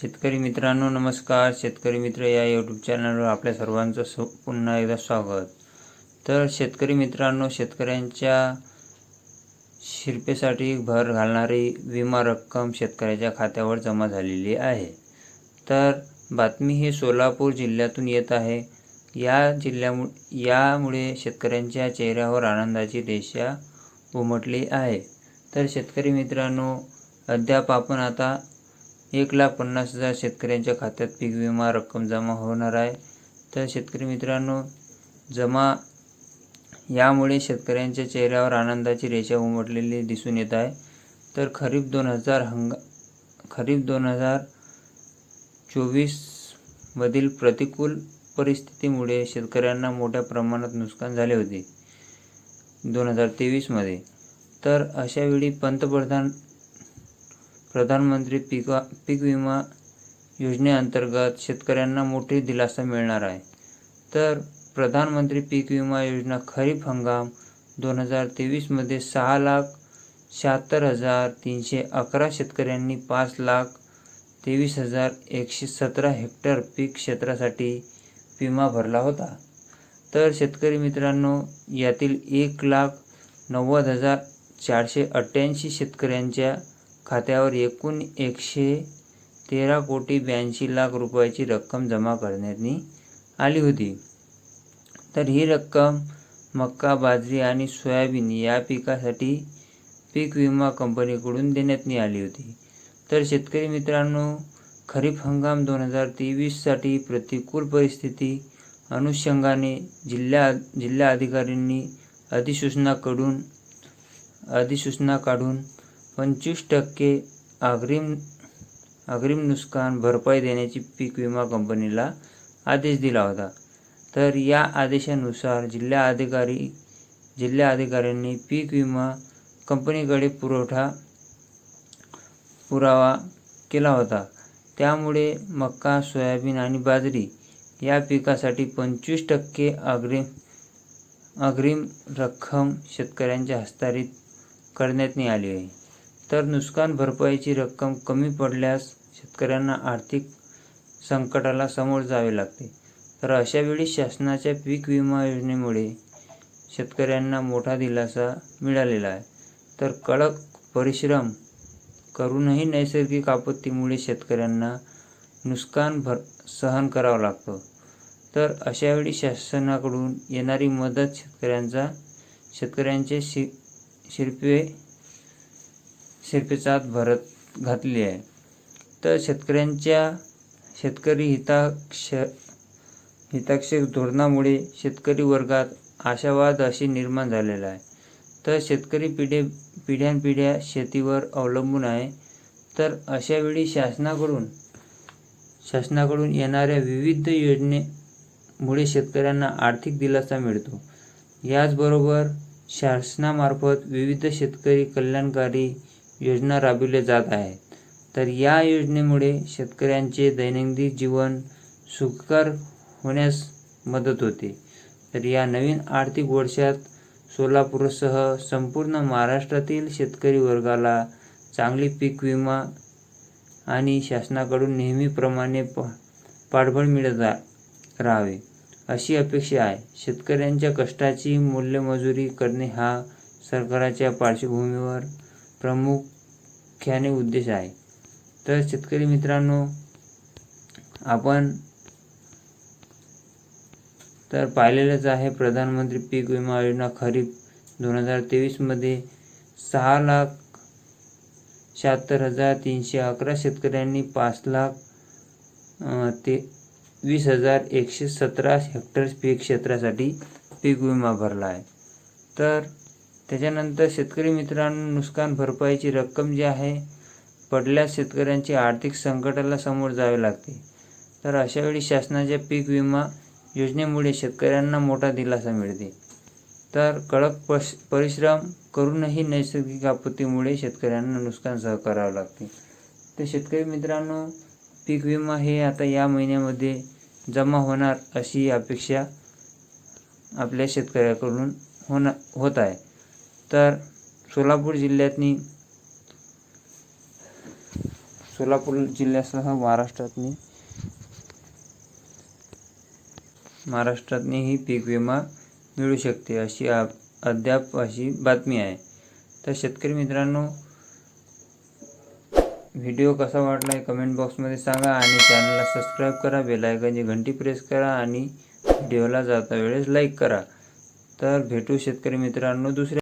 शेतकरी मित्रांनो नमस्कार. शेतकरी मित्र या यूट्यूब चॅनलवर आपल्या सर्वांचं सु पुन्हा एकदा स्वागत. तर शेतकरी मित्रांनो शेतकऱ्यांच्या शिरपेसाठी भर घालणारी विमा रक्कम शेतकऱ्याच्या खात्यावर जमा झालेली आहे. तर बातमी ही सोलापूर जिल्ह्यातून येत आहे. या जिल्ह्यामु यामुळे शेतकऱ्यांच्या चेहऱ्यावर आनंदाची रेषा उमटली आहे. तर शेतकरी मित्रांनो अद्याप आपण आता एक लाख पन्नास हजार शेतकऱ्यांच्या खात्यात पीक विमा रक्कम जमा होणार आहे. तर शेतकरी मित्रांनो जमा यामुळे शेतकऱ्यांच्या चेहऱ्यावर आनंदाची रेषा उमटलेली दिसून येत आहे. तर खरीप दोन हजार हंगा खरीप दोन हजार चोवीसमधील प्रतिकूल परिस्थितीमुळे शेतकऱ्यांना मोठ्या प्रमाणात नुकसान झाले होते दोन हजार तेवीसमध्ये तर अशावेळी पंतप्रधान प्रधानमंत्री पिका पीक विमा योजनेअंतर्गत शेतकऱ्यांना मोठी दिलासा मिळणार आहे. तर प्रधानमंत्री पीक विमा योजना खरीप हंगाम दोन हजार तेवीसमध्ये सहा लाख शहात्तर हजार तीनशे अकरा शेतकऱ्यांनी पाच लाख तेवीस हजार एकशे सतरा हेक्टर पीक क्षेत्रासाठी विमा भरला होता. तर शेतकरी मित्रांनो यातील एक लाख नव्वद हजार चारशे अठ्ठ्याऐंशी शेतकऱ्यांच्या खात्यावर एकूण एकशे तेरा कोटी ब्याऐंशी लाख रुपयाची रक्कम जमा करण्यात आली होती. तर ही रक्कम मक्का बाजरी आणि सोयाबीन या पिकासाठी पीक विमा कंपनीकडून देण्यात आली होती. तर शेतकरी मित्रांनो खरीप हंगाम दोन हजार तेवीससाठी प्रतिकूल परिस्थिती अनुषंगाने जिल्हा जिल्हा अधिकाऱ्यांनी अधिसूचनाकडून अधिसूचना काढून पंचवीस टक्के अग्रिम अग्रिम नुकसान भरपाई देण्याची पीक विमा कंपनीला आदेश दिला होता. तर या आदेशानुसार जिल्हा अधिकारी जिल्हा अधिकाऱ्यांनी पीक विमा कंपनीकडे पुरवठा पुरावा केला होता. त्यामुळे मक्का सोयाबीन आणि बाजरी या पिकासाठी पंचवीस टक्के अग्रिम अग्रिम रक्कम शेतकऱ्यांच्या हस्तांतरित करण्यात आली आहे. तर नुकसान भरपाईची रक्कम कमी पडल्यास शेतकऱ्यांना आर्थिक संकटाला सामोरे जावे लागते. तर अशावेळी शासनाच्या पीक विमा योजनेमुळे शेतकऱ्यांना मोठा दिलासा मिळालेला आहे. तर कडक परिश्रम करूनही नैसर्गिक आपत्तीमुळे शेतकऱ्यांना नुकसान भर सहन करावं लागतं. तर अशावेळी शासनाकडून येणारी मदत शेतकऱ्यांचा शेतकऱ्यांचे शि शिरपे शिरपेचात भरत घातली आहे. तर शेतकऱ्यांच्या शेतकरी हिताक्ष हिताक्षक धोरणामुळे शेतकरी वर्गात आशावाद अशी निर्माण झालेला आहे. तर शेतकरी पिढे पिढ्यानपिढ्या शेतीवर अवलंबून आहे. तर अशावेळी शासनाकडून शासनाकडून येणाऱ्या विविध योजनेमुळे शेतकऱ्यांना आर्थिक दिलासा मिळतो. याचबरोबर शासनामार्फत विविध शेतकरी कल्याणकारी योजना राबविल्या जात आहेत. तर या योजनेमुळे शेतकऱ्यांचे दैनंदिन जीवन सुखकर होण्यास मदत होते. तर या नवीन आर्थिक वर्षात सोलापूरसह संपूर्ण महाराष्ट्रातील शेतकरी वर्गाला चांगली पीक विमा आणि शासनाकडून नेहमीप्रमाणे प पाठबळ मिळत राहावे. अशी अपेक्षा आहे. शेतकऱ्यांच्या कष्टाची मूल्यमजुरी करणे हा सरकारच्या पार्श्वभूमीवर प्रामुख्याने उद्देश आहे. तर शेतकरी मित्रांनो आपण तर पाहिलेलंच आहे प्रधानमंत्री पीक विमा योजना खरीप दोन हजार तेवीसमध्ये सहा लाख शहात्तर हजार तीनशे अकरा शेतकऱ्यांनी पाच लाख ते वीस हजार एकशे सतरा हेक्टर पीक क्षेत्रासाठी पीक विमा भरला आहे. तर त्याच्यानंतर शेतकरी मित्रांनो नुकसान भरपाईची रक्कम जी आहे पडल्यास शेतकऱ्यांची आर्थिक संकटाला समोर जावे लागते. तर अशावेळी शासनाच्या पीक विमा योजनेमुळे शेतकऱ्यांना मोठा दिलासा मिळते. तर कडक पश परिश्रम करूनही नैसर्गिक आपत्तीमुळे शेतकऱ्यांना नुकसान सह करावं लागते. तर शेतकरी मित्रांनो पीक विमा हे आता या महिन्यामध्ये जमा होणार अशी अपेक्षा आपल्या शेतकऱ्याकडून होणार होत आहे. तर सोलापूर जिल्ह्यातनी सोलापूर जिल्ह्यासह महाराष्ट्रातनी महाराष्ट्रातनी ही पीक विमा मिळू शकते अशी अद्याप अशी बातमी आहे. तर शेतकरी मित्रांनो व्हिडिओ कसा वाटला आहे कमेंट बॉक्समध्ये सांगा आणि चॅनलला सबस्क्राईब करा बेलायकनची घंटी प्रेस करा आणि व्हिडिओला जाता वेळेस लाईक करा. तर भेटू शेतकरी मित्रांनो दुसऱ्या